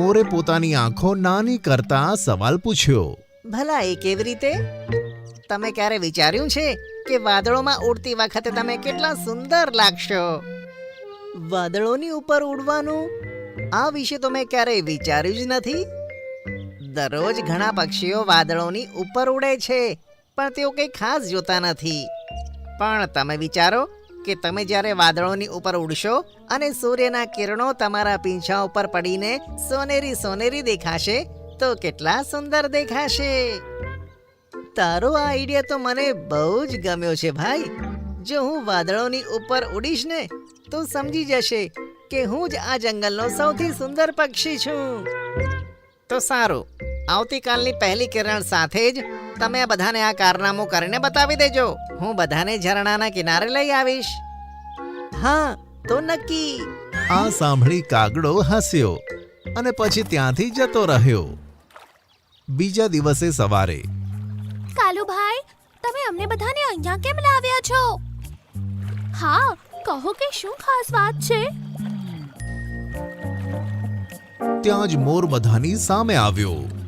મોરે પોતાની આંખો નાની કરતા સવાલ પૂછ્યો. ભલા એ કેવી રીતે? તમે ક્યારે વિચાર્યું છે કે વાદળોમાં ઉડતી વખતે તમે કેટલા સુંદર લાગશો? વાદળોની ઉપર ઉડવાનું? આ વિશે તો મેં ક્યારેય વિચાર્યું જ નથી. દરરોજ ઘણા પક્ષીઓ વાદળોની ઉપર ઉડે છે, પણ તેઓ કંઈ ખાસ જોતા નથી. પણ તમે વિચારો કે તમે જ્યારે વાદળોની ઉપર ઉડશો અને સૂર્યના કિરણો તમારા પીંછા ઉપર પડીને સોનેરી સોનેરી દેખાશે, તો કેટલા સુંદર દેખાશે. તારો આ આઈડિયા તો મને બહુ જ ગમ્યો છે ભાઈ. જો હું વાદળોની ઉપર ઉડીશ ને, તો સમજી જશે કે હું જ આ જંગલનો સૌથી સુંદર પક્ષી છું. તો સારું, આવતીકાલની પહેલી કિરણ સાથે જ તમે બધાને આ કારનામું કરીને બતાવી દેજો. હું બધાને ઝરણાના કિનારે લઈ આવીશ. હા તો નક્કી. આ સાંભળી કાગડો હસ્યો અને પછી ત્યાંથી જતો રહ્યો. બીજા દિવસે સવારે. કાલુભાઈ તમે અમને બધાને અહીંયા કેમ લાવ્યા છો? હા કહો કે શું ખાસ વાત છે? ત્યાં જ મોર બધાની સામે આવ્યો.